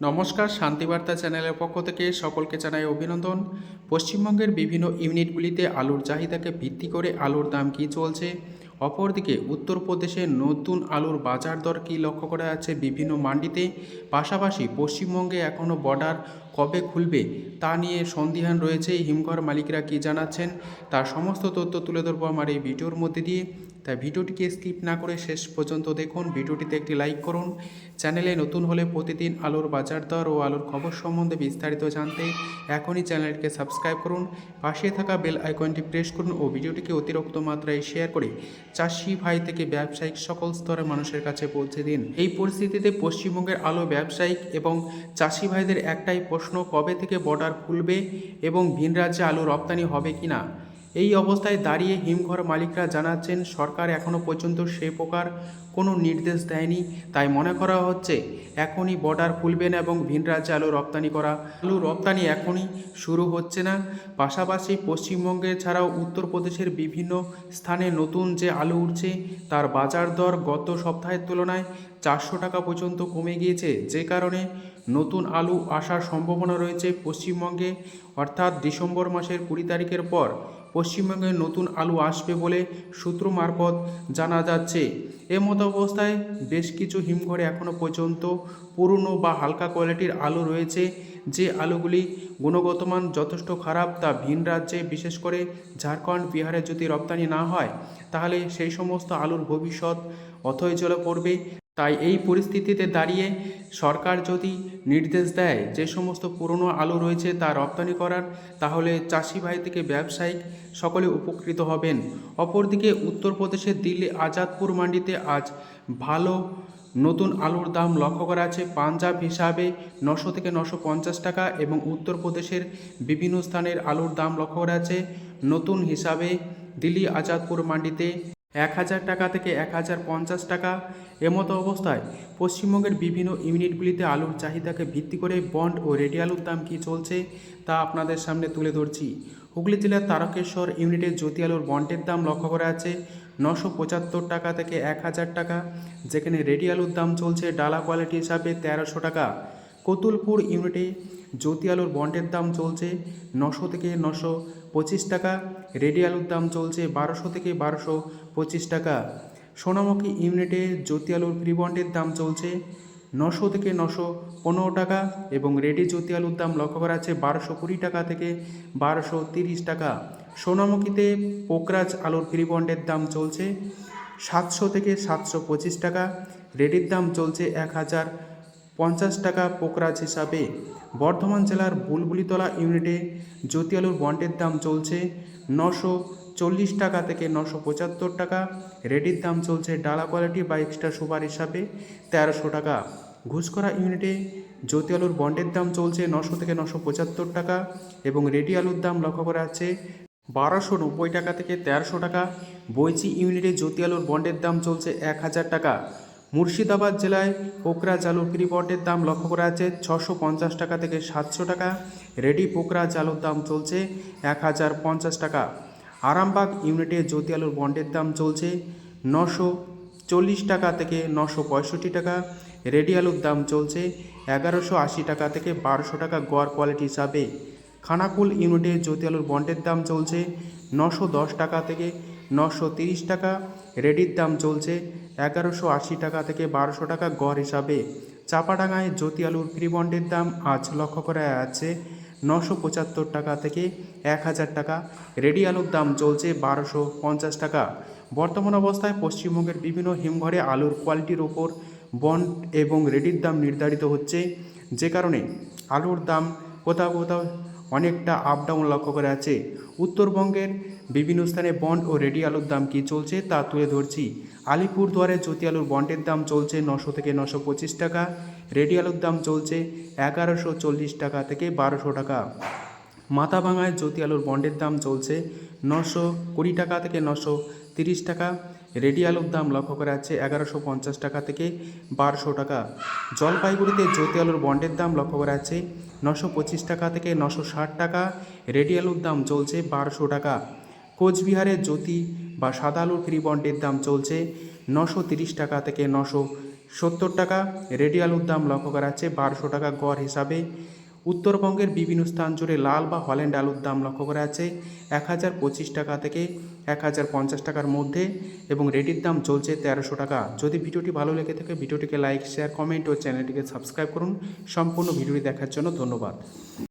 নমস্কার, শান্তিবার্তা চ্যানেলের পক্ষ থেকে সকলকে জানাই অভিনন্দন। পশ্চিমবঙ্গের বিভিন্ন ইউনিটগুলিতে আলুর চাহিদাকে ভিত্তি করে আলুর দাম কী চলছে? অপরদিকে, উত্তরপ্রদেশে নতুন আলুর বাজার দর কী লক্ষ্য করা যাচ্ছে বিভিন্ন মান্ডিতে? পাশাপাশি পশ্চিমবঙ্গে এখনও বর্ডার কবে খুলবে তা নিয়ে সন্দিহান রয়েছে হিমঘর মালিকরা কী জানাচ্ছেন তার সমস্ত তথ্য তুলে ধরবো আমার এই ভিডিওর মধ্যে দিয়ে। তাই ভিডিওটিকে স্কিপ না করে শেষ পর্যন্ত দেখুন, ভিডিওটিতে একটি লাইক করুন। চ্যানেলে নতুন হলে প্রতিদিন আলোর বাজার দর ও আলোর খবর সম্বন্ধে বিস্তারিত জানতে এখনই চ্যানেলটিকে সাবস্ক্রাইব করুন। পাশে থাকা বেল আইকনটি প্রেস করুন ও ভিডিওটিকে অতিরিক্ত মাত্রায় শেয়ার করে চাষি ভাই থেকে ব্যবসায়িক সকল স্তরের মানুষের কাছে পৌঁছে দিন। এই পরিস্থিতিতে পশ্চিমবঙ্গের আলো ব্যবসায়িক এবং চাষি ভাইদের একটাই প্রশ্ন কবে থেকে বর্ডার খুলবে এবং ভিন রাজ্যে আলু রপ্তানি হবে কিনা? এই অবস্থায় দাঁড়িয়ে হিমঘর মালিকরা জানাচ্ছেন, সরকার এখনও পর্যন্ত সে প্রকার কোনো নির্দেশ দেয়নি। তাই মনে করা হচ্ছে, এখনই বর্ডার খুলবেন এবং ভিন রাজ্যে আলু রপ্তানি করা। আলু রপ্তানি এখনই শুরু হচ্ছে না। পাশাপাশি পশ্চিমবঙ্গে ছাড়াও উত্তরপ্রদেশের বিভিন্ন স্থানে নতুন যে আলু উঠছে, তার বাজার দর গত সপ্তাহের তুলনায় চারশো টাকা পর্যন্ত কমে গিয়েছে। যে কারণে নতুন আলু আসার সম্ভাবনা রয়েছে পশ্চিমবঙ্গে। অর্থাৎ ডিসেম্বর মাসের কুড়ি তারিখের পর পশ্চিমবঙ্গে নতুন আলু আসবে বলে সূত্র মারফত জানা যাচ্ছে। মতো অবস্থায় বেশ কিছু হিমঘরে এখনও পর্যন্ত পুরনো বা হালকা কোয়ালিটির আলু রয়েছে। যে আলুগুলি গুণগত মান যথেষ্ট খারাপ তা ভিন রাজ্যে, বিশেষ করে ঝাড়খণ্ড, বিহারে যদি রপ্তানি না হয়, তাহলে সেই সমস্ত আলুর ভবিষ্যৎ অথৈ জলে পড়বে। তাই এই পরিস্থিতিতে দাঁড়িয়ে সরকার যদি নির্দেশ দেয় যে সমস্ত পুরনো আলু রয়েছে তা রপ্তানি করার, তাহলে চাষি ভাই থেকে ব্যবসায়িক সকলে উপকৃত হবেন। অপরদিকে উত্তরপ্রদেশের দিল্লি আজাদপুর মান্ডিতে আজ ভালো নতুন আলুর দাম লক্ষ্য করা আছে। পাঞ্জাব হিসাবে নশো থেকে নশো পঞ্চাশ টাকা এবং উত্তরপ্রদেশের বিভিন্ন স্থানের আলুর দাম লক্ষ্য করা আছে। নতুন হিসাবে দিল্লি আজাদপুর মান্ডিতে এক হাজার টাকা থেকে এক হাজার পঞ্চাশ টাকা। এমতো অবস্থায় পশ্চিমবঙ্গের বিভিন্ন ইউনিটগুলিতে আলুর চাহিদাকে ভিত্তি করে বন্ড ও রেডি আলুর দাম কী চলছে তা আপনাদের সামনে তুলে ধরছি। হুগলি জেলার তারকেশ্বর ইউনিটের জ্যোতি আলুর বন্ডের দাম লক্ষ্য করা আছে নশো পঁচাত্তর টাকা থেকে এক হাজার টাকা। যেখানে রেডি আলুর দাম চলছে ডালা কোয়ালিটি হিসাবে তেরোশো টাকা। কতুলপুর ইউনিটে জ্যোতি আলুর বন্ডের দাম চলছে নশো থেকে নশো পঁচিশ টাকা, রেডি আলুর দাম চলছে বারোশো থেকে বারোশো পঁচিশ টাকা। সোনামুখী ইউনিটে জ্যোতি আলুর ফ্রি বন্ডের দাম চলছে নশো থেকে নশো পনেরো টাকা এবং রেডি জ্যোতি আলুর দাম লক্ষ্য করা আছে বারোশো কুড়ি টাকা থেকে বারোশো তিরিশ টাকা। সোনামুখীতে পোকরাজ আলুর ফ্রি বন্ডের দাম চলছে সাতশো থেকে সাতশো পঁচিশ টাকা, রেডির দাম চলছে এক হাজার পঞ্চাশ টাকা পোকরাজ হিসাবে বর্ধমান জেলার বুলবুলিতলা ইউনিটে জ্যোতি আলুর বন্ডের দাম চলছে নশো চল্লিশ টাকা থেকে নশো পঁচাত্তর টাকা। রেডির দাম চলছে ডালা কোয়ালিটি বা এক্সট্রা সুপার হিসাবে তেরোশো টাকা। ঘুষকরা ইউনিটে জ্যোতি আলুর বন্ডের দাম চলছে নশো থেকে নশো পঁচাত্তর টাকা এবং রেডি আলুর দাম লক্ষ্য করা যাচ্ছে বারোশো নব্বই টাকা থেকে তেরোশো টাকা। বইচি ইউনিটে জ্যোতি আলুর বন্ডের দাম চলছে এক হাজার টাকা। মুর্শিদাবাদ জেলায় পোকরাজ আলুর ফ্রি বন্ডের দাম লক্ষ্য করা আছে ছশো পঞ্চাশ টাকা থেকে সাতশো টাকা। রেডি পোকরা আলুর দাম চলছে এক হাজার পঞ্চাশ টাকা। আরামবাগ ইউনিটে জ্যোতি আলুর বন্ডের দাম চলছে নশো চল্লিশ টাকা থেকে নশো পঁয়ষট্টি টাকা। রেডি আলুর দাম চলছে এগারোশো আশি টাকা থেকে বারোশো টাকা গড় কোয়ালিটি হিসাবে। খানাকুল ইউনিটে জ্যোতি আলুর বন্ডের দাম চলছে নশো দশ টাকা থেকে নশো তিরিশ টাকা। রেডির দাম চলছে এগারোশো আশি টাকা থেকে বারোশো টাকা গড় হিসাবে। চাপাডাঙ্গায় জ্যোতি আলুর ফ্রি বন্ডের দাম আজ লক্ষ্য করা আছে নশো পঁচাত্তর টাকা থেকে এক হাজার টাকা। রেডি আলুর দাম চলছে বারোশো পঞ্চাশ টাকা। বর্তমান অবস্থায় পশ্চিমবঙ্গের বিভিন্ন হিমঘরে আলুর কোয়ালিটির ওপর বন্ড এবং রেডির দাম নির্ধারিত হচ্ছে। যে কারণে আলুর দাম কোথাও কোথাও অনেকটা আপ ডাউন লক্ষ্য করা আছে উত্তরবঙ্গের বিভিন্ন স্থানে বন্ড ও রেডি আলুর দাম কী চলছে তা তুলে ধরছি। আলিপুরদুয়ারে জ্যোতি আলুর বন্ডের দাম চলছে নশো থেকে নশো পঁচিশ টাকা, রেডি আলুর দাম চলছে এগারোশো চল্লিশ টাকা থেকে বারোশো টাকা। মাথাভাঙায় জ্যোতি আলুর বন্ডের দাম চলছে নশো কুড়ি টাকা থেকে নশো তিরিশ টাকা, রেডি আলুর দাম লক্ষ্য করা যাচ্ছে এগারোশো পঞ্চাশ টাকা থেকে বারোশো টাকা। জলপাইগুড়িতে জ্যোতি আলুর বন্ডের দাম লক্ষ্য করা যাচ্ছে নশো পঁচিশ টাকা থেকে নশো ষাট টাকা, রেডি আলুর দাম চলছে বারোশো টাকা। কোচবিহারে জ্যোতি বা সাদা আলুর ফ্রিবন্ডের দাম চলছে নশো তিরিশ টাকা থেকে নশো সত্তর টাকা। রেডি আলুর দাম লক্ষ্য করা যাচ্ছে বারোশো টাকা গড় হিসাবে। উত্তরবঙ্গের বিভিন্ন স্থান জুড়ে লাল বা হল্যান্ড আলুর দাম লক্ষ্য করা যাচ্ছে এক হাজার পঁচিশ টাকা থেকে এক হাজার পঞ্চাশ টাকার মধ্যে এবং রেডির দাম চলছে তেরোশো টাকা। যদি ভিডিওটি ভালো লেগে থাকে, ভিডিওটিকে লাইক, শেয়ার, কমেন্ট ও চ্যানেলটিকে সাবস্ক্রাইব করুন। সম্পূর্ণ ভিডিওটি দেখার জন্য ধন্যবাদ।